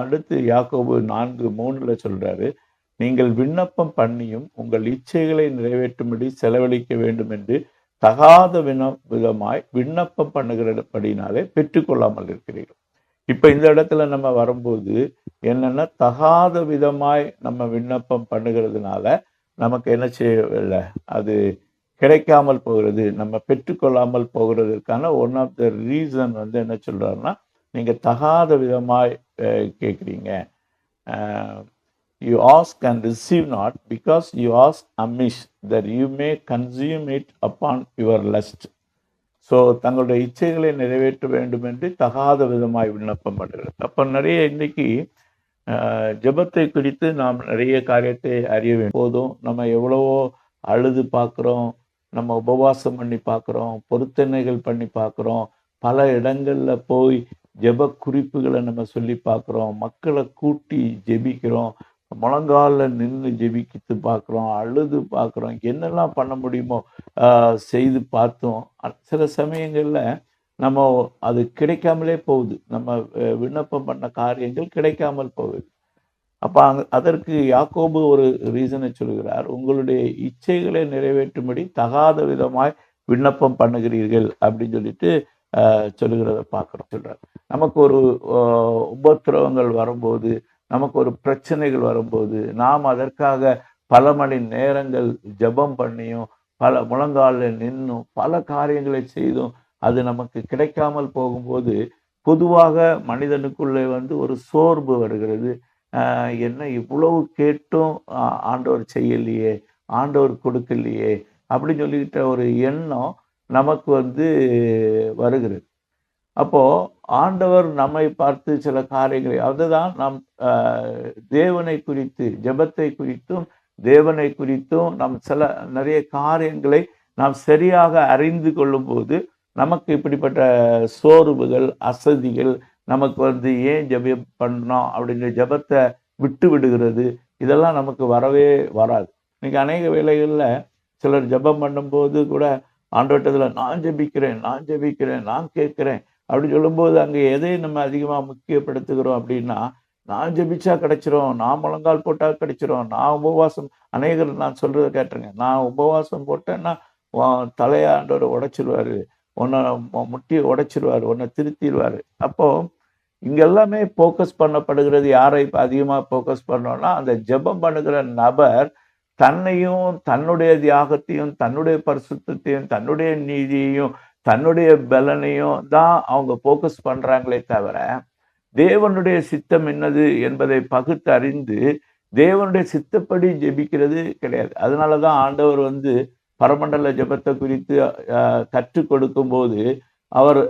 அடுத்து யாக்கோபு நான்கு மூணுல சொல்றாரு நீங்கள் விண்ணப்பம் பண்ணியும் உங்கள் இச்சைகளை நிறைவேற்றும்படி செலவழிக்க வேண்டும் என்று தகாத வின விதமாய் விண்ணப்பம் பண்ணுகிறபடினாலே பெற்றுக்கொள்ளாமல் இருக்கிறீர்கள். இப்போ இந்த இடத்துல நம்ம வரும்போது என்னென்னா தகாத விதமாய் நம்ம விண்ணப்பம் பண்ணுகிறதுனால நமக்கு என்ன செய்யவில்லை? அது கிடைக்காமல் போகிறது நம்ம பெற்றுக்கொள்ளாமல் போகிறதுக்கான ஒன் ஆஃப் த ரீசன் வந்து என்ன சொல்கிறாருன்னா நீங்கள் தகாத விதமாய் கேட்குறீங்க you ask and receive not because you ask amiss that you may consume it upon your lust so தங்களுடைய இச்சைகளை நிறைவேற்ற வேண்டும் என்று தகாத விதமாய் விண்ணப்பம் பண்ணுகிறது அப்போ நிறைய இன்னைக்கு ஆஹ், ஜெபத்தை குறித்து நாம் நிறைய காரியத்தை அறிய வேண்டும். போதும் நம்ம எவ்வளவோ அழுது பார்க்குறோம் நம்ம உபவாசம் பண்ணி பார்க்குறோம் பொருத்தனைகள் பண்ணி பார்க்குறோம் பல இடங்கள்ல போய் ஜெப குறிப்புகளை நம்ம சொல்லி பார்க்குறோம் மக்களை கூட்டி ஜெபிக்கிறோம் முழங்கால நின்று ஜெபிக்கிட்டு பார்க்குறோம் அழுது பார்க்குறோம் என்னெல்லாம் பண்ண முடியுமோ செய்து பார்த்தோம். சில சமயங்களில் நம்ம அது கிடைக்காமலே போகுது. நம்ம விண்ணப்பம் பண்ண காரியங்கள் கிடைக்காமல் போகுது. அப்போ அங்க அதற்கு யாக்கோபு ஒரு ரீசனை சொல்கிறார். உங்களுடைய இச்சைகளை நிறைவேற்றும்படி தகாத விதமாய் விண்ணப்பம் பண்ணுகிறீர்கள் அப்படின்னு சொல்லிட்டு சொல்லுகிறத பார்க்குறோம். சொல்கிறார் நமக்கு ஒரு உபத்திரவங்கள் வரும்போது நமக்கு ஒரு பிரச்சனைகள் வரும்போது நாம் அதற்காக பல மணி நேரங்கள் ஜெபம் பண்ணியும் பல முழங்காலில் நின்றும் பல காரியங்களை செய்தும் அது நமக்கு கிடைக்காமல் போகும்போது பொதுவாக மனிதனுக்குள்ளே வந்து ஒரு சோர்வு வருகிறது. என்ன இவ்வளவு கேட்டும் ஆண்டவர் செய்யலையே ஆண்டவர் கொடுக்கலையே அப்படின்னு சொல்லிக்கிட்ட ஒரு எண்ணம் நமக்கு வந்து வருகிறது. அப்போது ஆண்டவர் நம்மை பார்த்து சில காரியங்களை அதுதான் நாம் தேவனை குறித்து ஜெபத்தை குறித்தும் தேவனை குறித்தும் நாம் சில நிறைய காரியங்களை நாம் சரியாக அறிந்து கொள்ளும்போது நமக்கு இப்படிப்பட்ட சோர்வுகள் அசதிகள் நமக்கு வந்து ஏன் ஜெபம் பண்ணோம் அப்படிங்கிற ஜெபத்தை விட்டு விடுகிறது. இதெல்லாம் நமக்கு வரவே வராது. இன்னைக்கு அநேக வேலைகளில் சிலர் ஜெபம் பண்ணும்போது கூட ஆண்டவட்டத்தில் நான் ஜெபிக்கிறேன் நான் ஜெபிக்கிறேன் நான் கேட்குறேன் அப்படி சொல்லும்போது அங்கே எதை நம்ம அதிகமாக முக்கியப்படுத்துகிறோம் அப்படின்னா நான் ஜெபிச்சா கிடைச்சிரும் நான் முழங்கால் போட்டால் கிடைச்சிரும் நான் உபவாசம் அநேகர் நான் சொல்கிறத கேட்டுருங்க. நான் உபவாசம் போட்டேன்னா தலையாண்டோட தலையாண்டவர் உன்னை முட்டியை உடைச்சிருவார் உன்னை திருத்திடுவாரு அப்போது இங்கே எல்லாமே ஃபோக்கஸ் பண்ணப்படுகிறது யாரை இப்போ அதிகமாக ஃபோக்கஸ் பண்ணோம்னா அந்த ஜெபம் பண்ணுகிற நபர் தன்னையும் தன்னுடைய தியாகத்தையும் தன்னுடைய பரிசுத்தையும் தன்னுடைய நீதியையும் தன்னுடைய பலனையும் தான் அவங்க ஃபோக்கஸ் பண்ணுறாங்களே தவிர தேவனுடைய சித்தம் என்னது என்பதை பகுத்து அறிந்து தேவனுடைய சித்தப்படி ஜெபிக்கிறது கிடையாது. அதனால தான் ஆண்டவர் வந்து பரமண்டல ஜெபத்தை குறித்து கற்றுக் கொடுக்கும்போது அவர்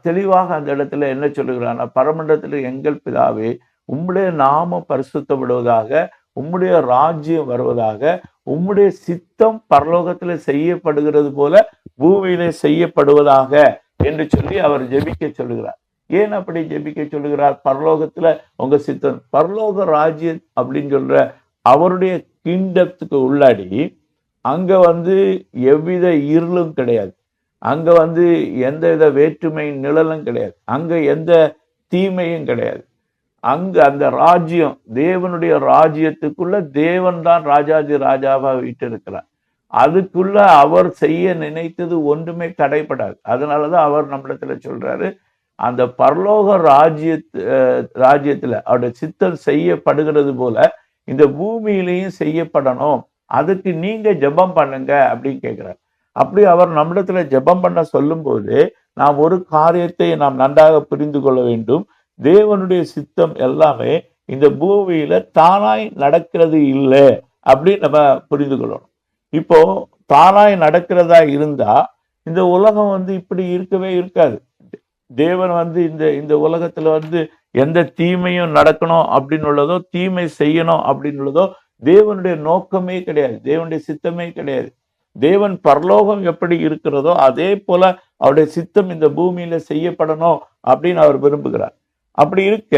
தெளிவாக அந்த இடத்துல என்ன சொல்லுகிறார்னா பரமண்டலத்தில் எங்கள் பிதாவே உம்முடைய நாமம் பரிசுத்தப்படுவதாக உம்முடைய ராஜ்யம் வருவதாக உம்முடைய சித்தம் பரலோகத்தில் செய்யப்படுகிறது போல பூமியிலே செய்யப்படுவதாக என்று சொல்லி அவர் ஜெபிக்க சொல்லுகிறார். ஏன் அப்படி ஜெபிக்க சொல்லுகிறார்? பரலோகத்துல உங்க சித்தம் பரலோக ராஜ்யம் அப்படின்னு சொல்ற அவருடைய கிண்டத்துக்கு உள்ளாடி அங்க வந்து எவ்வித இருளும் கிடையாது. அங்க வந்து எந்த வித வேற்றுமை நிழலும் கிடையாது. அங்க எந்த தீமையும் கிடையாது. அங்கு அந்த ராஜ்யம் தேவனுடைய ராஜ்யத்துக்குள்ள தேவன் தான் ராஜாதி ராஜாவாக வீட்டிருக்கிறார். அதுக்குள்ள அவர் செய்ய நினைத்தது ஒன்றுமே தடைப்படாது அதனாலதான் அவர் நம்மிடத்துல சொல்றாரு அந்த பரலோக ராஜ்ய ராஜ்யத்துல அவருடைய சித்தம் செய்யப்படுகிறது போல இந்த பூமியிலையும் செய்யப்படணும். அதுக்கு நீங்க ஜெபம் பண்ணுங்க அப்படின்னு கேட்கிறார் அப்படி அவர் நம்மிடத்துல ஜெபம் பண்ண சொல்லும்போது நாம் ஒரு காரியத்தை நாம் நன்றாக புரிந்து கொள்ள வேண்டும். தேவனுடைய சித்தம் எல்லாமே இந்த பூமியில தானாய் நடக்கிறது இல்லை அப்படின்னு நம்ம புரிந்து கொள்ளணும். இப்போ தானாய் நடக்கிறதா இருந்தா இந்த உலகம் வந்து இப்படி இருக்கவே இருக்காது. தேவன் வந்து இந்த இந்த உலகத்துல வந்து எந்த தீமையும் நடக்கணும் அப்படின்னு உள்ளதோ தீமை செய்யணும் அப்படின்னு உள்ளதோ தேவனுடைய நோக்கமே கிடையாது தேவனுடைய சித்தமே கிடையாது. தேவன் பரலோகம் எப்படி இருக்கிறதோ அதே போல அவருடைய சித்தம் இந்த பூமியில செய்யப்படணும் அப்படின்னு அவர் விரும்புகிறார். அப்படி இருக்க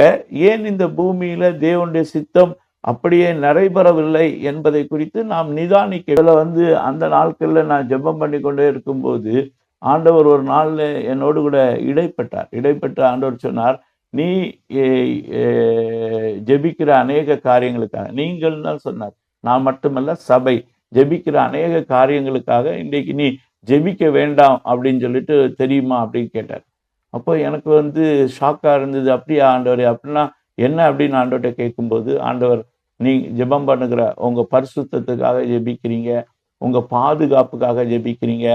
ஏன் இந்த பூமியில தேவனுடைய சித்தம் அப்படியே நடைபெறவில்லை என்பதை குறித்து நாம் நிதானிக்க இதில் வந்து அந்த நாட்களில் நான் ஜெபம் பண்ணி கொண்டே இருக்கும்போது ஆண்டவர் ஒரு நாள்ல என்னோடு கூட இடைப்பட்டார். இடைப்பட்ட ஆண்டவர் சொன்னார் நீ ஜெபிக்கிற அநேக காரியங்களுக்காக நீங்கள் தான் சொன்னார். நான் மட்டுமல்ல சபை ஜெபிக்கிற அநேக காரியங்களுக்காக இன்றைக்கு நீ ஜெபிக்க வேண்டாம் அப்படின்னு சொல்லிட்டு தெரியுமா அப்படின்னு கேட்டார். அப்போ எனக்கு வந்து ஷாக்காக இருந்தது. அப்படியே ஆண்டவர் அப்படின்னா என்ன அப்படின்னு ஆண்டவர்கிட்ட கேட்கும்போது ஆண்டவர் நீ ஜெபம் பண்ணுகிற உங்கள் பரிசுத்தத்துக்காக ஜெபிக்கிறீங்க உங்கள் பாதுகாப்புக்காக ஜெபிக்கிறீங்க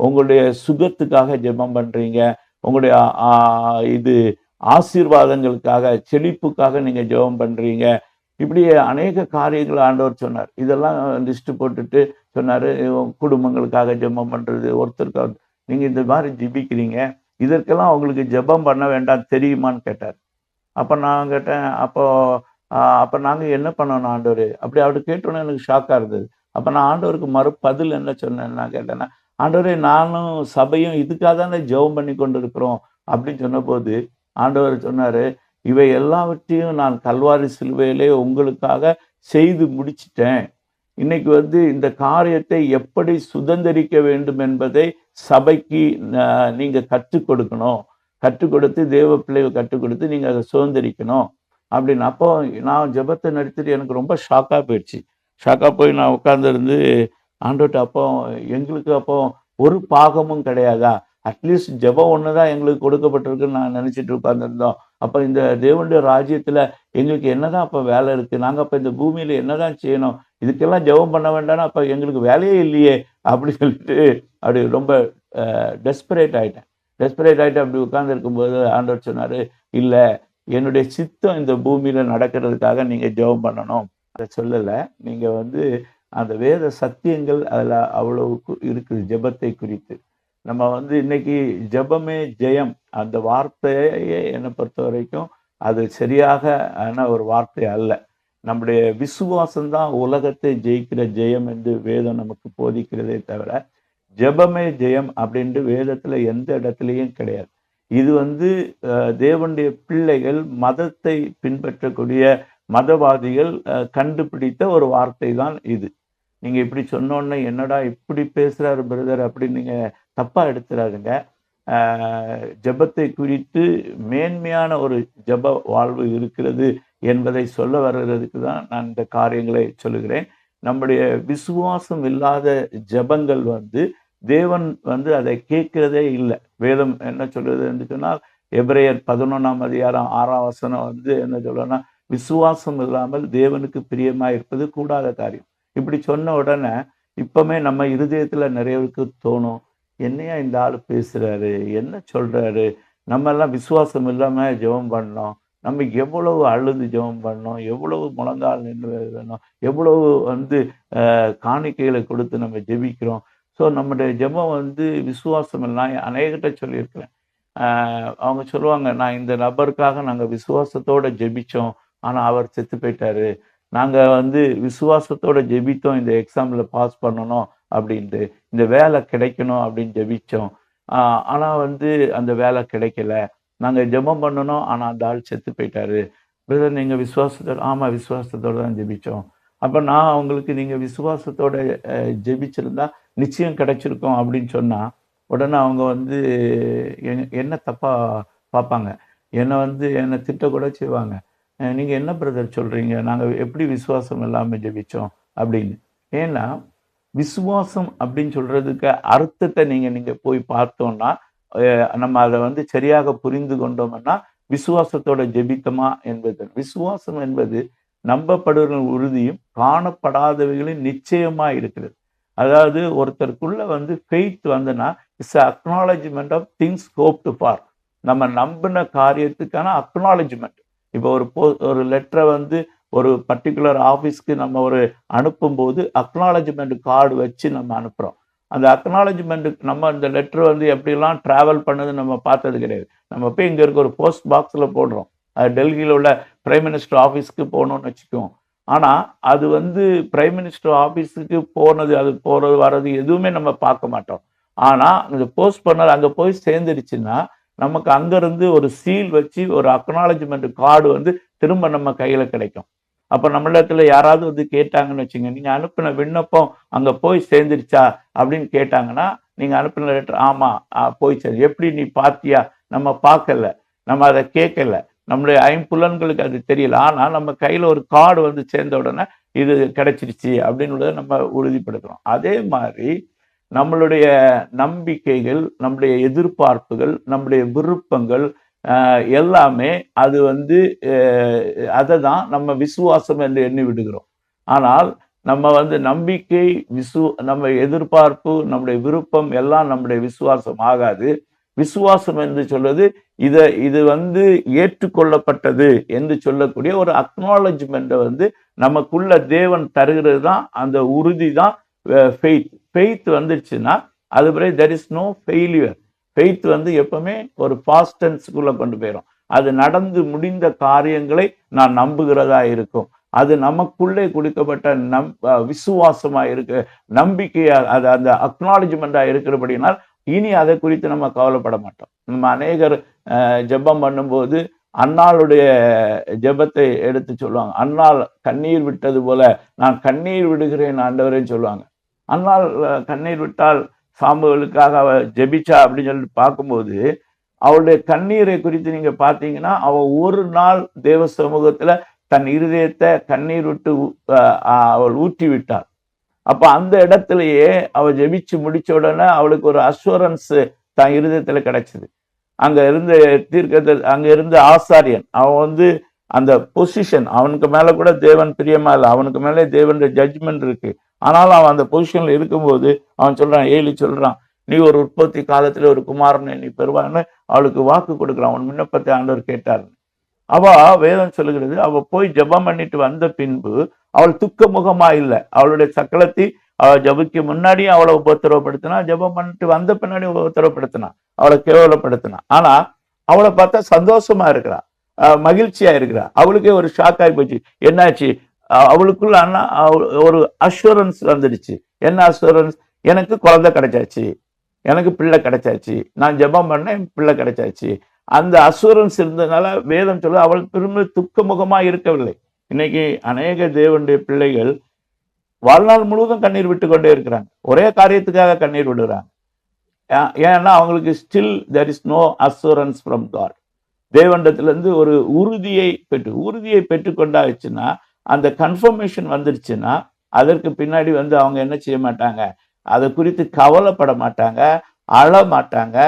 உங்களுடைய சுகத்துக்காக ஜெபம் பண்ணுறீங்க உங்களுடைய இது ஆசீர்வாதங்களுக்காக செழிப்புக்காக நீங்கள் ஜெபம் பண்ணுறீங்க இப்படி அநேக காரியங்கள் ஆண்டவர் சொன்னார். இதெல்லாம் லிஸ்ட்டு போட்டுட்டு சொன்னார் குடும்பங்களுக்காக ஜெபம் பண்ணுறது ஒருத்தருக்காக நீங்கள் இந்த மாதிரி ஜெபிக்கிறீங்க இதற்கெல்லாம் அவங்களுக்கு ஜெபம் பண்ண வேண்டாம் தெரியுமான்னு கேட்டார். அப்போ நான் கேட்டேன் அப்போ அப்போ நாங்கள் என்ன பண்ணணும் ஆண்டவர்? அப்படி அவர் கேட்டோன்னே எனக்கு ஷாக்காக இருந்தது. அப்போ நான் ஆண்டவருக்கு மறு பதில் என்ன சொன்னேன் நான் கேட்டேன்னா ஆண்டவரே நானும் சபையும் இதுக்காக தானே ஜெபம் பண்ணி கொண்டு இருக்கிறோம் அப்படின்னு சொன்னபோது ஆண்டவர் சொன்னார் இவை எல்லாவற்றையும் நான் கல்வாரி சிலுவையிலே உங்களுக்காக செய்து முடிச்சிட்டேன். இன்னைக்கு வந்து இந்த காரியத்தை எப்படி சுதந்திரிக்க வேண்டும் என்பதை சபைக்கு நீங்கள் கற்றுக் கொடுக்கணும். கற்றுக் கொடுத்து தேவ பிள்ளைவை கற்றுக் கொடுத்து நீங்கள் அதை சுதந்திரிக்கணும். அப்படின்னு. அப்போ நான் ஜெபத்தை நடத்திட்டு எனக்கு ரொம்ப ஷாக்காக போயிடுச்சு. ஷாக்காக போய் நான் உட்காந்துருந்து ஆண்டோட்ட அப்போ எங்களுக்கு அப்போ ஒரு பாகமும் கிடையாதா? அட்லீஸ்ட் ஜெபம் ஒன்று தான் எங்களுக்கு கொடுக்கப்பட்டிருக்குன்னு நான் நினச்சிட்டு உட்காந்துருந்தோம் அப்போ இந்த தேவனுடைய ராஜ்யத்தில் எங்களுக்கு என்னதான் அப்போ வேலை இருக்குது நாங்கள் அப்போ இந்த பூமியில் என்னதான் செய்யணும்? இதுக்கெல்லாம் ஜெபம் பண்ண வேண்டாம்னா அப்போ எங்களுக்கு வேலையே இல்லையே அப்படி சொல்லிட்டு அப்படி ரொம்ப டெஸ்பரேட் ஆகிட்டேன் டெஸ்பரேட் ஆகிட்டு அப்படி உட்கார்ந்து இருக்கும்போது ஆண்டவர் சொன்னார் இல்லை என்னுடைய சித்தம் இந்த பூமியில் நடக்கிறதுக்காக நீங்கள் ஜெபம் பண்ணணும். அதை சொல்லலை. நீங்கள் வந்து அந்த வேத சத்தியங்கள் அதில் அவ்வளவுக்கு கு- இருக்குது ஜெபத்தை குறித்து. நம்ம வந்து இன்னைக்கு ஜெபமே ஜெயம். அந்த வார்த்தையே என்னை பொறுத்த வரைக்கும் அது சரியாக ஆன ஒரு வார்த்தை அல்ல. நம்முடைய விசுவாசம்தான் உலகத்தை ஜெயிக்கிற ஜெயம் என்று வேதம் நமக்கு போதிக்கிறதே தவிர ஜெபமே ஜெயம் அப்படின்ட்டு வேதத்துல எந்த இடத்துலையும் கிடையாது. இது வந்து தேவனுடைய பிள்ளைகள் மதத்தை பின்பற்றக்கூடிய மதவாதிகள் கண்டுபிடித்த ஒரு வார்த்தை தான் இது. நீங்க இப்படி சொன்னோன்னே என்னடா இப்படி பேசுறாரு பிரதர் அப்படின்னு நீங்க தப்பா எடுத்துறாருங்க ஜபத்தை ஜெபத்தை குறித்து மேன்மையான ஒரு ஜெப வாழ்வு இருக்கிறது என்பதை சொல்ல வர்றதுக்கு தான் நான் இந்த காரியங்களை சொல்லுகிறேன். நம்முடைய விசுவாசம் இல்லாத ஜெபங்கள் வந்து தேவன் வந்து அதை கேட்கிறதே இல்லை. வேதம் என்ன சொல்றது என்று சொன்னால் எபிரேயர் பதினொன்றாம் அதிகாரம் ஆறாம் வசனம் வந்து என்ன சொல்லணும்னா விசுவாசம் இல்லாமல் தேவனுக்கு பிரியமா இருப்பது கூடாத காரியம். இப்படி சொன்ன உடனே இப்பவுமே நம்ம இருதயத்துல நிறையவருக்கு தோணும் என்னையா இந்த ஆள் பேசுறாரு? என்ன சொல்றாரு? நம்ம எல்லாம் விசுவாசம் இல்லாம ஜெபம் பண்ணோம். நம்ம எவ்வளவு அழுது ஜெபம் பண்ணோம் எவ்வளவு முழங்கால் நின்று வேணும் எவ்வளவு வந்து காணிக்கைகளை கொடுத்து நம்ம ஜெபிக்கிறோம். ஸோ நம்முடைய ஜெபம் வந்து விசுவாசம் எல்லாம் நான் அநேகிட்ட சொல்லியிருக்கிறேன். அவங்க சொல்லுவாங்க நான் இந்த நபருக்காக நாங்கள் விசுவாசத்தோட ஜெபித்தோம் ஆனால் அவர் செத்து போயிட்டாரு. நாங்கள் வந்து விசுவாசத்தோட ஜெபித்தோம். இந்த எக்ஸாமில் பாஸ் பண்ணணும் அப்படின்ட்டு. இந்த வேலை கிடைக்கணும் அப்படின்னு ஜெபித்தோம் ஆனால் வந்து அந்த வேலை கிடைக்கல. நாங்கள் ஜெபம் பண்ணணும் ஆனால் அந்த ஆள் செத்து போயிட்டாரு. பிரதர் நீங்கள் விசுவாசத்தோடு ஆமாம் விசுவாசத்தோடு தான் ஜெபித்தோம் அப்போ நான் அவங்களுக்கு நீங்கள் விசுவாசத்தோட ஜெபிச்சிருந்தா நிச்சயம் கிடைச்சிருக்கும் அப்படின்னு சொன்னால் உடனே அவங்க வந்து என்ன தப்பாக பார்ப்பாங்க? என்னை வந்து என்னை திட்ட கூட செய்வாங்க. நீங்கள் என்ன பிரதர் சொல்கிறீங்க நாங்கள் எப்படி விசுவாசம் இல்லாமல் ஜெபித்தோம் அப்படின்னு. ஏன்னா விசுவாசம் அப்படின்னு சொல்கிறதுக்கு அர்த்தத்தை நீங்கள் நீங்கள் போய் பார்த்தோன்னா நம்ம அதை வந்து சரியாக புரிந்து கொண்டோம்னா விசுவாசத்தோட ஜெபித்தமா என்பது. விசுவாசம் என்பது நம்பப்படுவர்கள் உறுதியும் காணப்படாதவைகளின் நிச்சயமா இருக்கிறது. அதாவது ஒருத்தருக்குள்ள வந்து ஃபெய்த் வந்துன்னா it's acknowledgment of things hoped for நம்ம நம்பின காரியத்துக்கான அக்னாலஜ்மெண்ட் இப்போ ஒரு போ ஒரு லெட்டரை வந்து ஒரு பர்டிகுலர் ஆஃபீஸ்க்கு நம்ம ஒரு அனுப்பும்போது அக்னாலஜ்மெண்ட் கார்டு வச்சு நம்ம அனுப்புகிறோம் அந்த அக்னாலஜ்மெண்ட்டுக்கு நம்ம அந்த லெட்டர் வந்து எப்படிலாம் ட்ராவல் பண்ணது நம்ம பார்த்தது கிடையாது. நம்ம போய் இங்கே இருக்க ஒரு போஸ்ட் பாக்ஸில் போடுறோம். அது டெல்லியில் உள்ள பிரைம் மினிஸ்டர் ஆஃபீஸ்க்கு போகணும்னு வச்சுக்குவோம் ஆனால் அது வந்து பிரைம் மினிஸ்டர் ஆஃபீஸுக்கு போனது அது போகிறது வர்றது எதுவுமே நம்ம பார்க்க மாட்டோம். ஆனால் இந்த போஸ்ட் பண்ணது அங்கே போய் சேர்ந்துருச்சுன்னா நமக்கு அங்கேருந்து ஒரு சீல் வச்சு ஒரு அக்னாலஜ்மெண்ட் கார்டு வந்து திரும்ப நம்ம கையில் கிடைக்கும். அப்போ நம்மளிடத்துல யாராவது வந்து கேட்டாங்கன்னு வச்சுங்க நீங்கள் அனுப்பின விண்ணப்பம் அங்கே போய் சேர்ந்துருச்சா அப்படின்னு கேட்டாங்கன்னா நீங்கள் அனுப்பின லெட்டர் ஆமாம் போய் சேர். எப்படி நீ பார்த்தியா? நம்ம பார்க்கல. நம்ம அதை கேட்கல. நம்மளுடைய ஐம்புலன்களுக்கு அது தெரியல. ஆனால் நம்ம கையில் ஒரு கார்டு வந்து சேர்ந்த உடனே இது கிடைச்சிருச்சு அப்படின்னு நம்ம உறுதிப்படுத்துகிறோம் அதே மாதிரி நம்மளுடைய நம்பிக்கைகள் நம்முடைய எதிர்பார்ப்புகள் நம்முடைய விருப்பங்கள் எல்லாமே அது வந்து அதை தான் நம்ம விசுவாசம் என்று எண்ணி விடுகிறோம். ஆனால் நம்ம வந்து நம்பிக்கை விசு நம்ம எதிர்பார்ப்பு நம்முடைய விருப்பம் எல்லாம் நம்முடைய விசுவாசம் ஆகாது. விசுவாசம் என்று சொல்வது இதை இது வந்து ஏற்றுக்கொள்ளப்பட்டது என்று சொல்லக்கூடிய ஒரு அக்னாலஜ்மெண்ட்டை வந்து நமக்குள்ள தேவன் தருகிறது தான் அந்த உறுதி தான் ஃபெய்த் ஃபெய்த் வந்துடுச்சுன்னா அது பிறகு there is no failure faith வந்து எப்பவுமே ஒரு ஃபாஸ்டன்ஸுக்குள்ள கொண்டு போயிடும் அது நடந்து முடிந்த காரியங்களை நான் நம்புகிறதா இருக்கும். அது நமக்குள்ளே கொடுக்கப்பட்ட நம் விசுவாசமாக விசுவாசமா இருக்கு நம்பிக்கையா அது அந்த அக்னாலஜ்மெண்டா இருக்கிறபடினால் இனி அதை குறித்து நம்ம கவலைப்பட மாட்டோம். நம்ம அநேகர் ஜெபம் பண்ணும்போது அன்னாளுடைய ஜெபத்தை எடுத்து சொல்லுவாங்க. அன்னால் கண்ணீர் விட்டது போல நான் கண்ணீர் விடுகிறேன் ஆண்டவரேன்னு சொல்லுவாங்க. அன்னால் கண்ணீர் விட்டால் சாம்புகளுக்காக அவ ஜெபிச்சா அப்படின்னு சொல்லிட்டு பார்க்கும்போது அவளுடைய கண்ணீரை குறித்து நீங்க பார்த்தீங்கன்னா அவ ஒரு நாள் தேவ சமூகத்துல தன் இருதயத்தை கண்ணீர் விட்டு அவள் ஊற்றி விட்டாள் அப்ப அந்த இடத்துலயே அவள் ஜெபிச்சு முடிச்ச உடனே அவளுக்கு ஒரு அஷூரன்ஸ் தன் இருதயத்துல கிடைச்சது. அங்க இருந்த தீர்க்க அங்க இருந்த ஆசாரியன் அவன் வந்து அந்த பொசிஷன் அவனுக்கு மேல கூட தேவன் பிரியமா இல்லை அவனுக்கு மேலே தேவனுடைய ஜட்ஜ்மெண்ட் இருக்கு. ஆனாலும் அவன் அந்த பொசிஷன்ல இருக்கும்போது அவன் சொல்றான் ஏலி சொல்றான் நீ ஒரு உற்பத்தி காலத்துல ஒரு குமாரனை நீ பெறுவான்னு அவளுக்கு வாக்கு கொடுக்குறான். அவன் விண்ணப்பத்தை ஆண்டவர் கேட்டார். அவ வேதம் சொல்லுகிறது அவ போய் ஜெபம் பண்ணிட்டு வந்த பின்பு அவள் துக்க முகமா இல்லை. அவளுடைய சக்கலத்தை அவ ஜபிக்கு முன்னாடி அவளை உபத்திரவப்படுத்தினா ஜெபம் பண்ணிட்டு வந்த பின்னாடி உபத்திரவப்படுத்தினா அவளை கேவலப்படுத்தினா. ஆனா அவளை பார்த்தா சந்தோஷமா இருக்கிறா. மகிழ்ச்சியா இருக்கிறா. அவளுக்கே ஒரு ஷாக் ஆகி போச்சு. என்னாச்சு? அவளுக்குள்ள அண்ணா அவ- ஒரு அஷூரன்ஸ் வந்துடுச்சு. என்ன அஷூரன்ஸ் எனக்கு குழந்தை கிடைச்சாச்சு. எனக்கு பிள்ளை கிடைச்சாச்சு. நான் ஜெபம் பண்ணேன் பிள்ளை கிடைச்சாச்சு. அந்த அஷூரன்ஸ் இருந்ததுனால வேதம் சொல்ல அவள் திரும்ப துக்கமுகமா இருக்கவில்லை. இன்னைக்கு அநேக தேவனுடைய பிள்ளைகள் வாழ்நாள் முழுவதும் கண்ணீர் விட்டு கொண்டே இருக்கிறாங்க. ஒரே காரியத்துக்காக கண்ணீர் விடுறாங்க. ஏன்னா அவங்களுக்கு still there is no assurance from God தேவண்டத்திலேருந்து ஒரு உறுதியை பெற்று உறுதியை பெற்றுக்கொண்டாச்சுன்னா அந்த கன்ஃபர்மேஷன் வந்துடுச்சுன்னா அதற்கு பின்னாடி வந்து அவங்க என்ன செய்ய மாட்டாங்க? அதை குறித்து கவலைப்பட மாட்டாங்க அழ மாட்டாங்க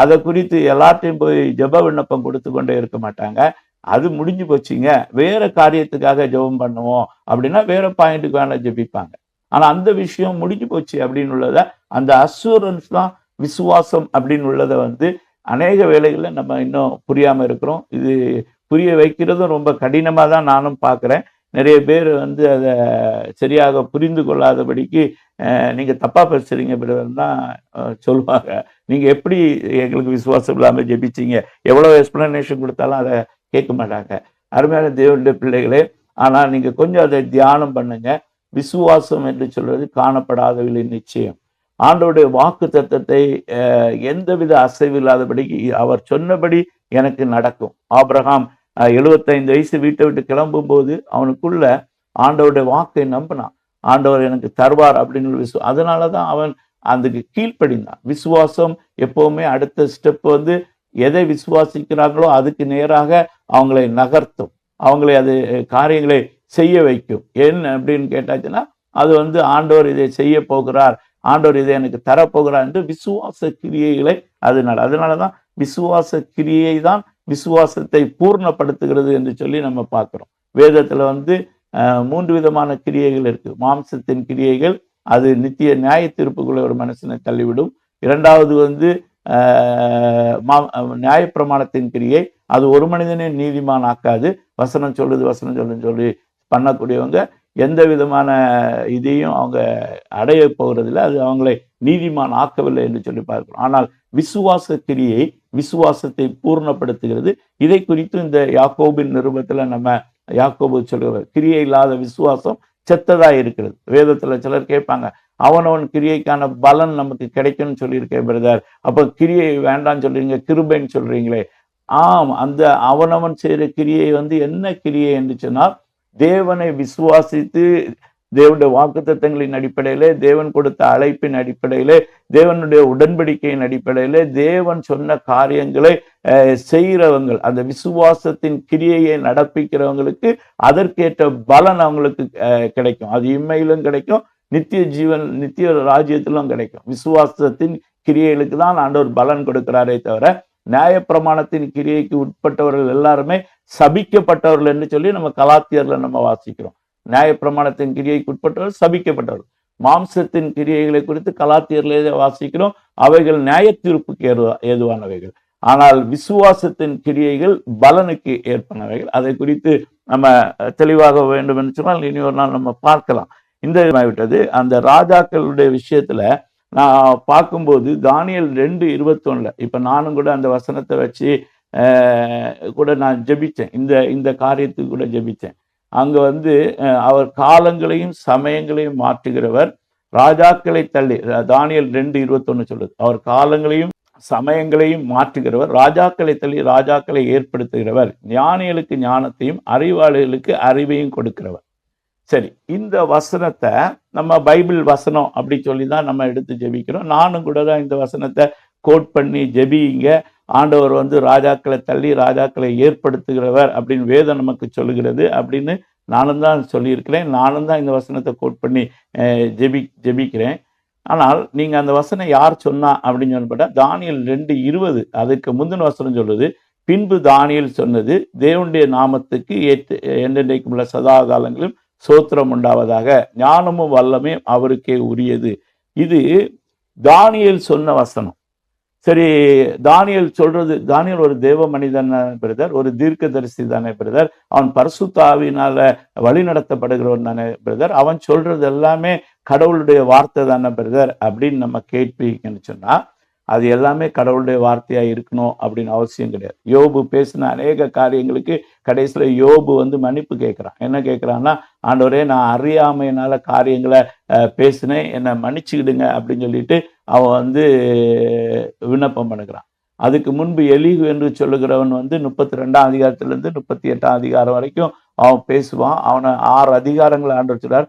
அதை குறித்து எல்லாத்தையும் போய் ஜெப விண்ணப்பம் கொடுத்து கொண்டே இருக்க மாட்டாங்க. அது முடிஞ்சு போச்சுங்க. வேற காரியத்துக்காக ஜெபம் பண்ணுவோம் அப்படின்னா வேற பாயிண்ட்டுக்கு வேணா ஜெபிப்பாங்க. ஆனால் அந்த விஷயம் முடிஞ்சு போச்சு அப்படின்னு உள்ளதை அந்த அசூரன்ஸ் தான் விசுவாசம் அப்படின்னு உள்ளதை வந்து அநேக வேலைகளில் நம்ம இன்னும் புரியாமல் இருக்கிறோம். இது புரிய வைக்கிறதும் ரொம்ப கடினமாக தான் நானும் பார்க்குறேன் நிறைய பேர் வந்து அதை சரியாக புரிந்து கொள்ளாதபடிக்கு நீங்கள் தப்பாக தப்பா பேசுறீங்க பிரதர் தான் சொல்லுவாங்க. நீங்கள் எப்படி எங்களுக்கு விசுவாசம் இல்லாமல் ஜெபிச்சீங்க? எவ்வளோ எக்ஸ்ப்ளனேஷன் கொடுத்தாலும் அதை கேட்க மாட்டாங்க. அருமையான தேவனுடைய பிள்ளைகளே ஆனால் நீங்கள் கொஞ்சம் அதை தியானம் பண்ணுங்க. விசுவாசம் என்று சொல்வது காணப்படாதவில்லை நிச்சயம். ஆண்டவருடைய வாக்கு தத்தத்தை எந்தவித அசைவில்லாதபடிக்கு அவர் சொன்னபடி எனக்கு நடக்கும். ஆப்ரஹாம் எழுபத்தைந்து வயசு வீட்டை விட்டு கிளம்பும் போது அவனுக்குள்ள ஆண்டவருடைய வாக்கை நம்பினான். ஆண்டவர் எனக்கு தருவார் அப்படின்னு விசு அதனால தான் அவன் அதுக்கு கீழ்ப்படிந்தான். விசுவாசம் எப்போவுமே அடுத்த ஸ்டெப் வந்து எதை விசுவாசிக்கிறாங்களோ அதுக்கு நேராக அவங்களை நகர்த்தும். அவங்களை அது காரியங்களை செய்ய வைக்கும். என்ன அப்படின்னு கேட்டாச்சுன்னா அது வந்து ஆண்டவர் இதை செய்ய போகிறார். ஆண்டவர் இதை எனக்கு தரப்போகிறார் என்று விசுவாச கிரியைகளை அதனால அதனால தான் விசுவாச கிரியை தான் விசுவாசத்தை பூர்ணப்படுத்துகிறது என்று சொல்லி நம்ம பார்க்குறோம். வேதத்தில் வந்து மூன்று விதமான கிரியைகள் இருக்கு. மாம்சத்தின் கிரியைகள் அது நித்திய நியாய தீர்ப்புக்குள்ள ஒரு மனுஷனை தள்ளிவிடும். இரண்டாவது வந்து மா- நியாயப்பிரமாணத்தின் கிரியை அது ஒரு மனிதனே நீதிமான் ஆக்காது. வசனம் சொல்லுது வசனம் சொல்லுன்னு சொல்லி பண்ணக்கூடியவங்க எந்த விதமான இதையும் அவங்க அடைய போகிறதில்ல. அது அவங்களை நீதிமான் ஆக்கவில்லை என்று சொல்லி பார்க்கிறோம். ஆனால் விசுவாச கிரியை விசுவாசத்தை பூர்ணப்படுத்துகிறது. இதை குறித்து இந்த யாக்கோபின் நிருபத்தில் நம்ம யாக்கோபு சொல்லுவார். கிரியை இல்லாத விசுவாசம் செத்ததா இருக்கிறது. வேதத்துல சிலர் கேட்பாங்க. அவனவன் கிரியைக்கான பலன் நமக்கு கிடைக்கும்னு சொல்லியிருக்கேன் பிரதர். அப்ப கிரியை வேண்டாம்னு சொல்றீங்க கிருபைன்னு சொல்றீங்களே. ஆம் அந்த அவனவன் செய்கிற கிரியை வந்து என்ன கிரியை என்று சொன்னால் தேவனை விசுவாசித்து தேவனுடைய வாக்குத்தத்தங்களின் அடிப்படையிலே தேவன் கொடுத்த அழைப்பின் அடிப்படையிலே தேவனுடைய உடன்படிக்கையின் அடிப்படையிலே தேவன் சொன்ன காரியங்களை செய்கிறவங்க அந்த விசுவாசத்தின் கிரியையை நடப்பிக்கிறவங்களுக்கு அதற்கேற்ற பலன் அவங்களுக்கு கிடைக்கும். அது இம்மையிலும் கிடைக்கும் நித்திய ஜீவன் நித்திய ராஜ்யத்திலும் கிடைக்கும். விசுவாசத்தின் கிரியைகளுக்கு தான் ஆண்டவர் பலன் கொடுக்கிறாரே தவிர நியாயப்பிரமாணத்தின் கிரியைக்கு உட்பட்டவர்கள் எல்லாருமே சபிக்கப்பட்டவர்கள் என்று சொல்லி நம்ம கலாத்தியர்ல நம்ம வாசிக்கிறோம். நியாயப்பிரமாணத்தின் கிரியைக்கு உட்பட்டவர்கள் சபிக்கப்பட்டவர்கள். மாம்சத்தின் கிரியைகளை குறித்து கலாத்தியர்லேயே வாசிக்கிறோம். அவைகள் நியாய தீர்ப்புக்கு ஏதுவா ஏதுவானவைகள். ஆனால் விசுவாசத்தின் கிரியைகள் பலனுக்கு ஏற்பனவைகள். அதை குறித்து நம்ம தெளிவாக வேண்டும் என்று சொன்னால் இனி ஒரு நாள் நம்ம பார்க்கலாம். இந்த விட்டது அந்த ராஜாக்களுடைய விஷயத்துல நான் பார்க்கும்போது தானியல் ரெண்டு இருபத்தொன்னுல இப்போ நானும் கூட அந்த வசனத்தை வச்சு கூட நான் ஜெபிச்சேன். இந்த இந்த காரியத்துக்கு கூட ஜெபித்தேன் அங்கே வந்து அவர் காலங்களையும் சமயங்களையும் மாற்றுகிறவர் ராஜாக்களை தள்ளி தானியல் ரெண்டு இருபத்தொன்னு சொல்லுது அவர் காலங்களையும் சமயங்களையும் மாற்றுகிறவர் ராஜாக்களை தள்ளி ராஜாக்களை ஏற்படுத்துகிறவர். ஞானிகளுக்கு ஞானத்தையும் அறிவாளிகளுக்கு அறிவையும் கொடுக்கிறவர். சரி இந்த வசனத்தை நம்ம பைபிள் வசனம் அப்படி சொல்லி தான் நம்ம எடுத்து ஜெபிக்கிறோம். நானும் கூட தான் இந்த வசனத்தை கோட் பண்ணி ஜெபிங்க. ஆண்டவர் வந்து ராஜாக்களை தள்ளி ராஜாக்களை ஏற்படுத்துகிறவர் அப்படின்னு வேதம் நமக்கு சொல்லுகிறது அப்படின்னு நானும் தான் சொல்லியிருக்கிறேன். நானும் தான் இந்த வசனத்தை கோட் பண்ணி ஜெபி ஜெபிக்கிறேன். ஆனால் நீங்கள் அந்த வசனம் யார் சொன்னா அப்படின்னு சொல்லப்பட்டா தானியல் ரெண்டு இருபது அதுக்கு முந்தின வசனம் சொல்லுது பின்பு தானியல் சொன்னது தேவனுடைய நாமத்துக்கு ஏற்று என்றென்றைக்கும் உள்ள சதா சோத்திரம் உண்டாவதாக ஞானமும் வல்லமே அவருக்கே உரியது. இது தானியல் சொன்ன வசனம். சரி தானியல் சொல்றது தானியல் ஒரு தேவ மனிதன் பிரதர் ஒரு தீர்க்கதரிசி தானே பிரதர் அவன் பரிசுத்தாவினால வழி நடத்தப்படுகிறவன் தானே பிரதர் அவன் சொல்றது எல்லாமே கடவுளுடைய வார்த்தை தானே பிரதர் அப்படின்னு நம்ம கேட்பீங்கன்னு சொன்னா அது எல்லாமே கடவுளுடைய வார்த்தையாக இருக்கணும் அப்படின்னு அவசியம் கிடையாது. யோபு பேசின அநேக காரியங்களுக்கு கடைசியில் யோபு வந்து மன்னிப்பு கேட்குறான். என்ன கேட்குறான்னா ஆண்டவரே நான் அறியாமையினால காரியங்களை பேசினேன். என்னை மன்னிச்சுக்கிடுங்க அப்படின்னு சொல்லிட்டு அவன் வந்து விண்ணப்பம் பண்ணுகிறான். அதுக்கு முன்பு எலிகு என்று சொல்லுகிறவன் வந்து முப்பத்தி ரெண்டாம் அதிகாரத்திலேருந்து முப்பத்தி எட்டாம் அதிகாரம் வரைக்கும் அவன் பேசுவான். அவனை ஆறு அதிகாரங்களை ஆண்டு வச்சுட்டார்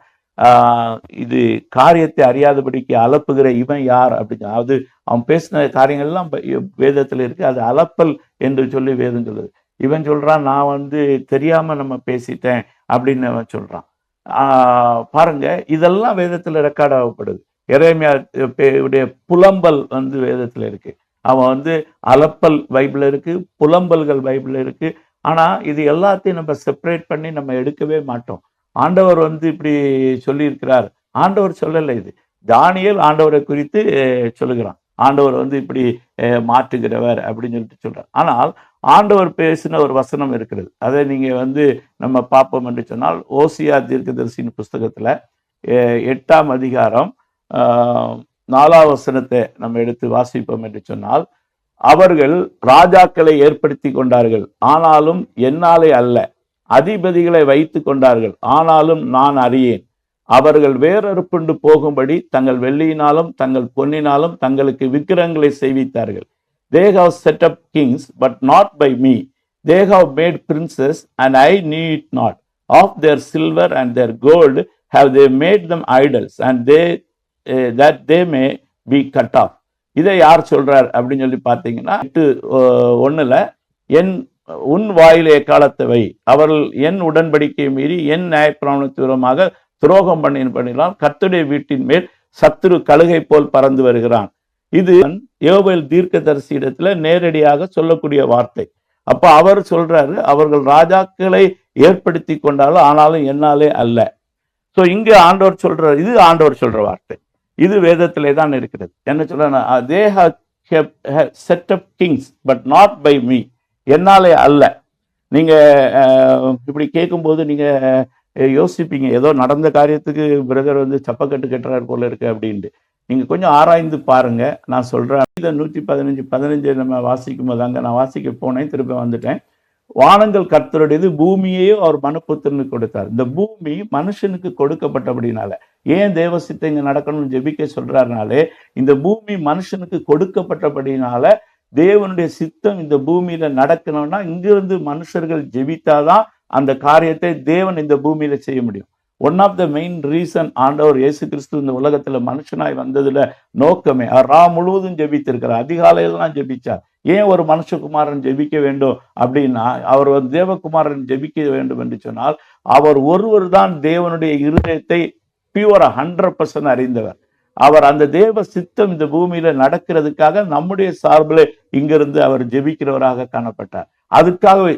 இது காரியத்தை அறியாதபடிக்கு அலப்புகிற இவன் யார் அப்படின்னு அதாவது அவன் பேசின காரியங்கள்லாம் வேதத்தில் வேதத்துல இருக்கு. அது அலப்பல் என்று சொல்லி வேதம் சொல்லுது. இவன் சொல்றான் நான் வந்து தெரியாம நம்ம பேசிட்டேன் அப்படின்னு அவன் சொல்றான். ஆஹ் பாருங்க இதெல்லாம் வேதத்துல ரெக்கார்ட் ஆகப்படுது. எரேமியா உடைய புலம்பல் வந்து வேதத்துல இருக்கு. அவன் வந்து அலப்பல் பைபிள் இருக்கு புலம்பல்கள் பைபிள் இருக்கு. ஆனா இது எல்லாத்தையும் நம்ம செப்பரேட் பண்ணி நம்ம எடுக்கவே மாட்டோம். ஆண்டவர் வந்து இப்படி சொல்லியிருக்கிறார். ஆண்டவர் சொல்லலை இது. தானியல் ஆண்டவரை குறித்து சொல்லுகிறான். ஆண்டவர் வந்து இப்படி மாற்றுகிறவர் அப்படின்னு சொல்லிட்டு சொல்றார். ஆனால் ஆண்டவர் பேசின ஒரு வசனம் இருக்கிறது. அதை நீங்க வந்து நம்ம பார்ப்போம் என்று சொன்னால் ஓசியா தீர்க்கதரிசின் புஸ்தகத்துல எட்டாம் அதிகாரம் நாலாம் வசனத்தை நம்ம எடுத்து வாசிப்போம் என்று சொன்னால் அவர்கள் ராஜாக்களை ஏற்படுத்தி கொண்டார்கள். ஆனாலும் என்னாலே அல்ல. அதிபதிகளை வைத்து கொண்டார்கள். ஆனாலும் நான் அறியேன் அவர்கள் வேறறுப்புண்டு போகும்படி தங்கள் வெள்ளியினாலும் தங்கள் பொன்னினாலும் தங்களுக்கு விக்கிரங்களை செய்வித்தார்கள். They have set up kings but not by me they have made princes and I knew it not of their silver and their gold have they made them idols and they that they may be cut off இதை யார் சொல்றார் அப்படின்னு சொல்லி பார்த்தீங்கன்னா எட்டு அஹ், என் உன் வாயிலே காலத்தவை. வை அவர்கள் என் உடன்படிக்கையை மீறி என் நியாயப்பிரமாணத்துவமாக துரோகம் பண்ணினால் கத்துடைய வீட்டின் மேல் சத்துரு கழுகை போல் பறந்து வருகிறான். இது யோபேல் தீர்க்கதரிசி இடத்துல நேரடியாக சொல்லக்கூடிய வார்த்தை. அப்ப அவர் சொல்றாரு அவர்கள் ராஜாக்களை ஏற்படுத்தி கொண்டாலும் ஆனாலும் என்னாலே அல்ல. சோ இங்க ஆண்டவர் சொல்றாரு இது ஆண்டவர் சொல்ற வார்த்தை. இது வேதத்திலே தான் இருக்கிறது. என்ன சொல்ற they set up kings but not by me என்னாலே அல்ல. நீங்கள் இப்படி கேட்கும்போது நீங்கள் யோசிப்பீங்க. ஏதோ நடந்த காரியத்துக்கு பிரதர் வந்து சப்பக்கட்டு கட்டுறாரு போல இருக்கு அப்படின்ட்டு. நீங்கள் கொஞ்சம் ஆராய்ந்து பாருங்க. நான் சொல்கிறேன் இதை நூற்றி பதினஞ்சு பதினஞ்சு நம்ம வாசிக்கும் போது அங்க நான் வாசிக்க போனேன் திரும்ப வந்துட்டேன். வானங்கள் கர்த்தருடையது பூமியையும் அவர் மனுப்புத்திரனு கொடுத்தார். இந்த பூமி மனுஷனுக்கு கொடுக்கப்பட்டபடினால ஏன் தேவசித்தை இங்கே நடக்கணும்னு ஜெபிக்க சொல்றாருனாலே இந்த பூமி மனுஷனுக்கு கொடுக்கப்பட்டபடினால தேவனுடைய சித்தம் இந்த பூமியில நடக்கணும்னா இங்கிருந்து மனுஷர்கள் ஜெபித்தாதான் அந்த காரியத்தை தேவன் இந்த பூமியில செய்ய முடியும். One of the main reason ஆண்டவர் இயேசு கிறிஸ்து இந்த உலகத்துல மனுஷனாய் வந்ததுல நோக்கமே ரா முழுவதும் ஜெபித்திருக்கிறார். அதிகாலையில தான் ஜெபிச்சார். ஏன் ஒரு மனுஷகுமாரன் ஜெபிக்க வேண்டும் அப்படின்னா அவர் ஒரு தேவகுமாரன் ஜெபிக்க வேண்டும் என்று சொன்னால் அவர் ஒருவர் தான் தேவனுடைய இருதயத்தை பியூரா ஹண்ட்ரட் பர்சன்ட் அறிந்தவர். அவர் அந்த தேவ சித்தம் இந்த பூமியில நடக்கிறதுக்காக நம்முடைய சார்பில் இங்கிருந்து அவர் ஜெபிக்கிறவராக காணப்பட்டார். அதுக்காகவே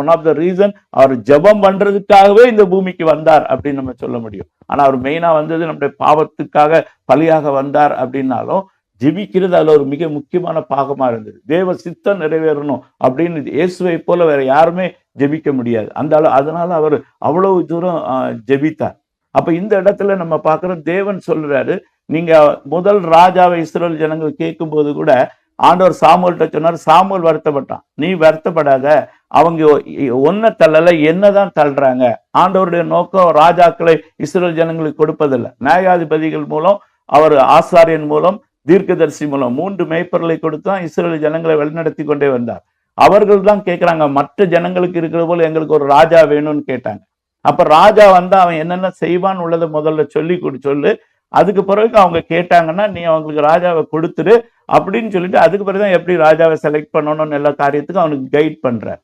ஒன் ஆஃப் த ரீசன் அவர் ஜெபம் பண்றதுக்காகவே இந்த பூமிக்கு வந்தார் அப்படின்னு நம்ம சொல்ல முடியும். ஆனா அவர் மெயினா வந்தது நம்முடைய பாவத்துக்காக பலியாக வந்தார் அப்படின்னாலும் ஜெபிக்கிறது அதுல ஒரு மிக முக்கியமான பாகமா இருந்தது. தேவ சித்தம் நிறைவேறணும் அப்படின்னு இயேசுவை போல வேற யாருமே ஜெபிக்க முடியாது. அந்த அளவு அதனால அவர் அவ்வளவு தூரம் ஜெபித்தார். அப்ப இந்த இடத்துல நம்ம பார்க்குறோம் தேவன் சொல்றாரு நீங்க முதல் ராஜாவை இஸ்ரேல் ஜனங்கள் கேட்கும்போது கூட ஆண்டவர் சாமுவல்கிட்ட சொன்னார் சாமுவல் வருத்தப்பட்டான். நீ வருத்தப்படாத. அவங்க ஒன்ன தள்ளல என்னதான் தள்ளுறாங்க? ஆண்டவருடைய நோக்கம் ராஜாக்களை இஸ்ரேல் ஜனங்களுக்கு கொடுப்பதில்லை. நியாயாதிபதிகள் மூலம் அவர் ஆசாரியன் மூலம் தீர்க்கதரிசி மூலம் மூன்று மேய்ப்பர்களை கொடுத்தான் இஸ்ரேல் ஜனங்களை வழிநடத்தி கொண்டே வந்தார். அவர்கள் தான் கேட்குறாங்க மற்ற ஜனங்களுக்கு இருக்கிற போல எங்களுக்கு ஒரு ராஜா வேணும்னு கேட்டாங்க. அப்ப ராஜா வந்தா அவன் என்னென்ன செய்வான்னு உள்ளதை முதல்ல சொல்லி கொடு சொல்லு. அதுக்கு பிறகு அவங்க கேட்டாங்கன்னா நீ அவங்களுக்கு ராஜாவை கொடுத்துரு அப்படின்னு சொல்லிட்டு அதுக்கு பிறகு தான் எப்படி ராஜாவை செலக்ட் பண்ணணும்னு எல்லா காரியத்துக்கும் அவனுக்கு கைட் பண்ணுற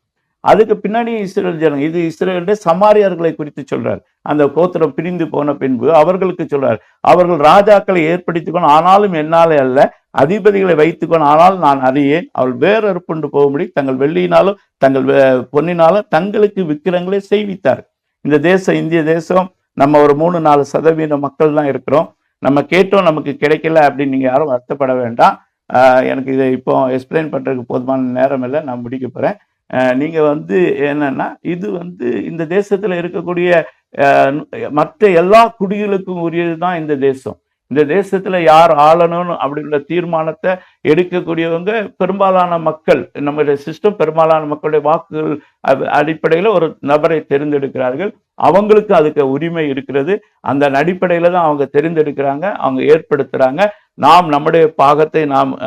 அதுக்கு பின்னாடி இஸ்ரேல் ஜனங்க இது இஸ்ரேலுடைய சமாரியர்களை குறித்து சொல்றார். அந்த கோத்திரம் பிரிந்து போன பின்பு அவர்களுக்கு சொல்றார் அவர்கள் ராஜாக்களை ஏற்படுத்திக்கணும் ஆனாலும் என்னாலே அல்ல அதிபதிகளை வைத்துக்கணும் ஆனால் நான் அறியேன் அவள் வேறறுப்புண்டு போகும்படி தங்கள் வெள்ளியினாலும் தங்கள் பொன்னினாலும் தங்களுக்கு விக்கிரங்களை செய்வித்தார் இந்த தேசம் இந்திய தேசம் நம்ம ஒரு மூணு நாலு சதவீத மக்கள் தான் இருக்கிறோம். நம்ம கேட்டோம் நமக்கு கிடைக்கல அப்படின்னு நீங்கள் யாரும் வருத்தப்பட வேண்டாம். எனக்கு இதை இப்போ எக்ஸ்பிளைன் பண்ணுறதுக்கு போதுமான நேரம் இல்லை நான் முடிக்க போகிறேன் நீங்கள் வந்து என்னன்னா இது வந்து இந்த தேசத்தில் இருக்கக்கூடிய மற்ற எல்லா குடிகளுக்கும் உரியது தான் இந்த தேசம். இந்த தேசத்துல யார் ஆளணும் அப்படின்ற தீர்மானத்தை எடுக்கக்கூடியவங்க பெரும்பாலான மக்கள் நம்முடைய சிஸ்டம் பெரும்பாலான மக்களுடைய வாக்குகள் அ- அடிப்படையில ஒரு நபரை தெரிந்தெடுக்கிறார்கள். அவங்களுக்கு அதுக்கு உரிமை இருக்கிறது. அந்த அடிப்படையில தான் அவங்க தெரிந்தெடுக்கிறாங்க அவங்க ஏற்படுத்துறாங்க. நாம் நம்முடைய பாகத்தை நாம்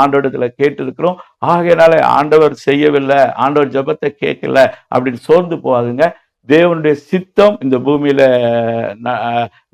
ஆண்டோடத்துல கேட்டிருக்கிறோம். ஆகையினால ஆண்டவர் செய்யவில்லை ஆண்டவர் ஜெபத்தை கேட்கல அப்படின்னு சோர்ந்து போகாதுங்க. தேவனுடைய சித்தம் இந்த பூமியில ந-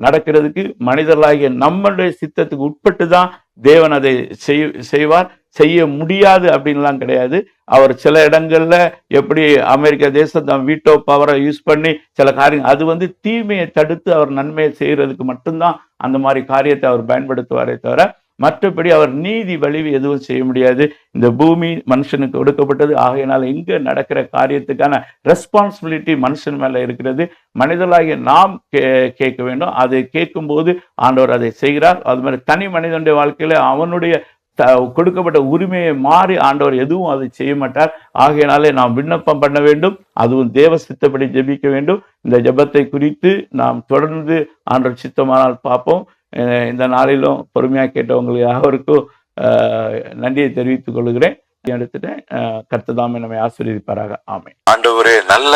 நடக்கிறதுக்கு மனிதர்களாகிய நம்மளுடைய சித்தத்துக்கு உட்பட்டு தான் தேவன் அதை செய்- செய்வார். செய்ய முடியாது அப்படின்லாம் கிடையாது. அவர் சில இடங்கள்ல எப்படி அமெரிக்க தேசம் தம் வீட்டோ பவரை யூஸ் பண்ணி சில காரியம் அது வந்து தீமையை தடுத்து அவர் நன்மையை செய்யறதுக்கு மட்டும்தான் அந்த மாதிரி காரியத்தை அவர் பயன்படுத்துவாரே தவிர மற்றபடி அவர் நீதி வலிவு எதுவும் செய்ய முடியாது. இந்த பூமி மனுஷனுக்கு கொடுக்கப்பட்டது ஆகையினால் இங்கு நடக்கிற காரியத்துக்கான ரெஸ்பான்சிபிலிட்டி மனுஷன் மேலே இருக்கிறது. மனிதர்களாகிய நாம் கே- கேட்க வேண்டும். அதை கேட்கும்போது ஆண்டவர் அதை செய்கிறார். அது மாதிரி தனி மனிதனுடைய வாழ்க்கையில் அவனுடைய த- கொடுக்கப்பட்ட உரிமையை மாறி ஆண்டவர் எதுவும் அதை செய்ய மாட்டார். ஆகையினாலே நாம் விண்ணப்பம் பண்ண வேண்டும். அதுவும் தேவ சித்தப்படி ஜெபிக்க வேண்டும். இந்த ஜெபத்தை குறித்து நாம் தொடர்ந்து ஆண்டவர் சித்தமானால் பார்ப்போம். இந்த நாளிலும் பொறுமையாக கேட்டவங்களுக்கு யாவருக்கும் நன்றியை தெரிவித்துக் கொள்கிறேன். எடுத்துட்டேன் கர்த்ததாமே நம்மை ஆசீர்வதிப்பாராக. ஆமை ஆண்டவரே நல்ல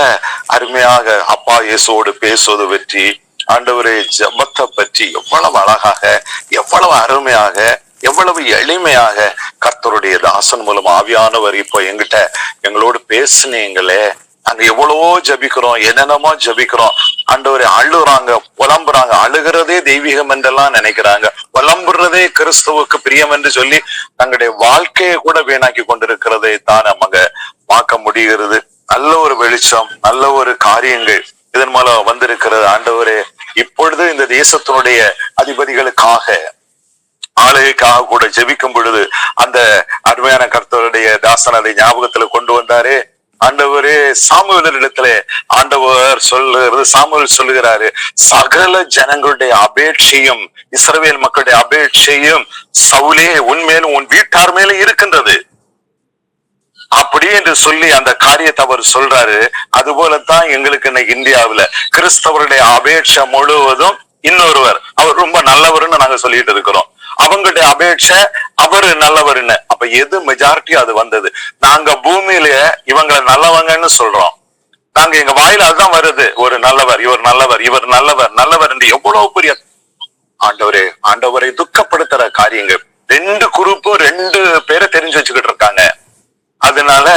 அருமையாக அப்பா இயேசுவோடு பேசுவது பற்றி ஆண்டவரே ஜபத்தை பற்றி எவ்வளவு அழகாக எவ்வளவு அருமையாக எவ்வளவு எளிமையாக கர்த்தருடைய தாசன் மூலம் ஆவியானவர் இப்போ எங்கிட்ட எங்களோடு பேசுனீங்களே. நாங்க எவ்வளவோ ஜபிக்கிறோம் என்னென்னமோ ஜபிக்கிறோம். ஆண்டவரை அழுறாங்க புலம்புறாங்க. அழுகிறதே தெய்வீகம் என்றெல்லாம் நினைக்கிறாங்க. புலம்புறதே கிறிஸ்துவுக்கு பிரியம் என்று சொல்லி தங்களுடைய வாழ்க்கையை கூட வீணாக்கி கொண்டிருக்கிறதை தான் நமங்க பார்க்க முடிகிறது. நல்ல ஒரு வெளிச்சம் நல்ல ஒரு காரியங்கள் இதன் மூலம் வந்திருக்கிறது. ஆண்டவரே இப்பொழுது இந்த தேசத்தினுடைய அதிபதிகளுக்காக ஆளுகைக்காக கூட ஜெபிக்கும் பொழுது அந்த அருமையான கர்த்தருடைய தாசன் அதை ஞாபகத்துல கொண்டு வந்தாரே. ஆண்டவரே சாமுவேலரிடத்துல ஆண்டவர் சொல்லுகிறது சாமுவேல் சொல்லுகிறாரு சகல ஜனங்களுடைய அபேட்சையும் இஸ்ரவேல் மக்களுடைய அபேட்சையும் சவுலே உன்மேலும் உன் வீட்டார் மேலும் இருக்கின்றது. அப்படி என்று சொல்லி அந்த காரியத்தை அவர் சொல்றாரு. அது போலத்தான் எங்களுக்கு இன்னைக்கு இந்தியாவுல. கிறிஸ்தவருடைய அபேட்சை முழுவதும் இன்னொருவர். அவர் ரொம்ப நல்லவர்னு நாங்க சொல்லிட்டு இருக்கிறோம். அவங்களுடைய அபேட்சை அவரு நல்லவர்னு. அப்ப எது மெஜாரிட்டி அது வந்தது? நாங்க பூமியில இவங்களை நல்லவங்கன்னு சொல்றோம். நாங்க எங்க வாயில அதுதான் வருது. ஒரு நல்லவர் இவர் நல்லவர் இவர் நல்லவர் நல்லவர் என்று எவ்வளவு பெரிய ஆண்டவரே ஆண்டவரை துக்கப்படுத்துற காரியங்கள். ரெண்டு குரூப்பும் ரெண்டு பேரை தெரிஞ்சு வச்சுக்கிட்டு இருக்காங்க. அதனால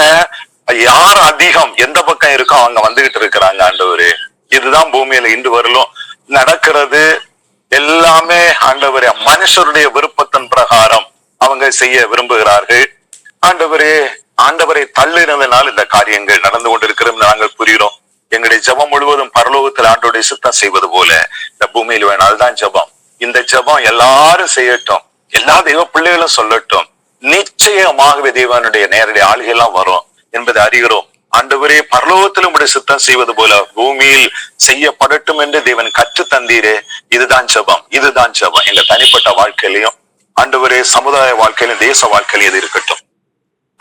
யார் அதிகம் எந்த பக்கம் இருக்கோ அவங்க வந்துகிட்டு இருக்கிறாங்க ஆண்டவரு. இதுதான் பூமியில இன்று வரலும் நடக்கிறது. ஆண்டவரே மனுஷருடைய விருப்பத்தின் பிரகாரம் அவங்க செய்ய விரும்புகிறார்கள். ஆண்டவரே ஆண்டவரை தள்ளினதனால் இந்த காரியங்கள் நடந்து கொண்டிருக்கிறோம் நாங்கள் புரிகிறோம். எங்களுடைய ஜபம் முழுவதும் பரலோகத்தில் ஆண்டோடைய சுத்தம் செய்வது போல இந்த பூமியில் வேணால் தான் ஜபம். இந்த ஜபம் எல்லாரும் செய்யட்டும். எல்லா தெய்வ பிள்ளைகளும் சொல்லட்டும். நிச்சயமாகவே தேவனுடைய நேரடி ஆளுகையெல்லாம் வரும் என்பதை அறிகிறோம். ஆண்டவரே பரலோகத்திலும் உடைய சுத்தம் செய்வது போல பூமியில் செய்யப்படட்டும் என்று தேவன் கற்று தந்தீரே இதுதான் செபம் இதுதான் செபம் எங்க தனிப்பட்ட வாழ்க்கையிலையும் ஆண்டவரே சமுதாய வாழ்க்கையிலும் தேச வாழ்க்கையிலும் இது இருக்கட்டும்.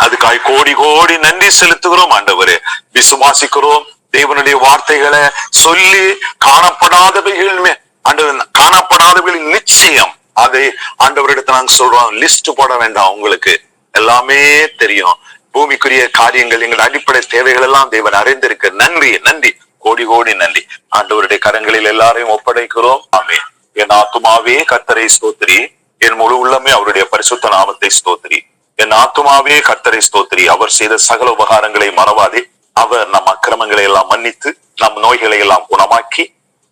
அதுக்காய் கோடி கோடி நன்றி செலுத்துகிறோம் ஆண்டவரே. விசுவாசிக்கிறோம் தேவனுடைய வார்த்தைகளை சொல்லி காணப்படாதவைகள் மே- ஆண்டவர் காணப்படாதவைகளின் நிச்சயம். அதை ஆண்டவரிடத்தை நாங்க சொல்றோம் லிஸ்ட் போட வேண்டாம் உங்களுக்கு. எல்லாமே தெரியும். பூமிக்குரிய காரியங்கள் எங்கள் அடிப்படை தேவைகள் எல்லாம் தேவன் அறிந்திருக்கு. நன்றி நன்றி. கோடி கோடி நன்றி. ஆண்டவருடைய கரங்களில் எல்லாரையும் ஒப்படைக்கிறோம். ஆமே என் ஆத்துமாவே கத்தரை ஸ்தோத்திரி. என் முழு உள்ளமே அவருடைய பரிசுத்த நாமத்தை ஸ்தோத்திரி. என் ஆத்துமாவே கர்த்தரை ஸ்தோத்திரி. அவர் செய்த சகல உபகாரங்களை மறவாதே. அவர் நம் அக்கிரமங்களை எல்லாம் மன்னித்து நம் நோய்களை எல்லாம் குணமாக்கி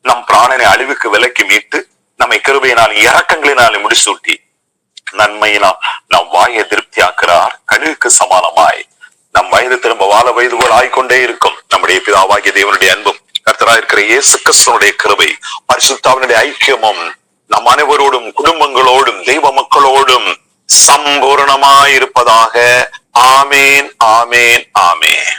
நம் பிராணனை அழிவுக்கு விலக்கி மீட்டு நம்மை கிருபையினால் இரக்கங்களினால் முடிசூட்டி நன்மையினால் நம் வாயை திருப்தியாக்குறார் கழுகுக்கு சமானமாய். நம் வயது திரும்ப வாழ வயது போல் ஆய்கொண்டே இருக்கும். நம்முடைய பிதாவாகிய தேவனுடைய அன்பும் கர்த்தராயிருக்கிற இயேசு கிருஷ்ணனுடைய கிருபை பரிசுத்தாவினுடைய ஐக்கியமும் நம் அனைவரோடும் குடும்பங்களோடும் தெய்வ மக்களோடும் சம்பூரணமாயிருப்பதாக. ஆமேன் ஆமேன் ஆமேன்.